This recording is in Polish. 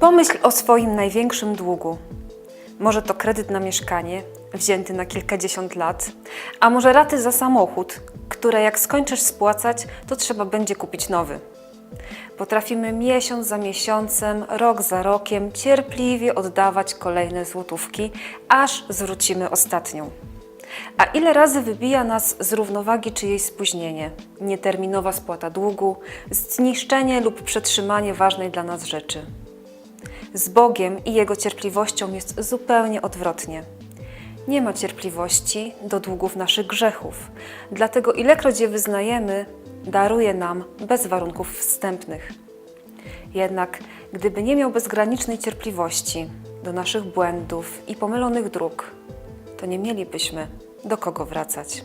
Pomyśl o swoim największym długu. Może to kredyt na mieszkanie, wzięty na kilkadziesiąt lat, a może raty za samochód, które jak skończysz spłacać, to trzeba będzie kupić nowy. Potrafimy miesiąc za miesiącem, rok za rokiem cierpliwie oddawać kolejne złotówki, aż zwrócimy ostatnią. A ile razy wybija nas z równowagi czyjeś spóźnienie, nieterminowa spłata długu, zniszczenie lub przetrzymanie ważnej dla nas rzeczy? Z Bogiem i Jego cierpliwością jest zupełnie odwrotnie. Nie ma cierpliwości do długów naszych grzechów, dlatego ilekroć je wyznajemy, daruje nam bez warunków wstępnych. Jednak gdyby nie miał bezgranicznej cierpliwości do naszych błędów i pomylonych dróg, to nie mielibyśmy do kogo wracać.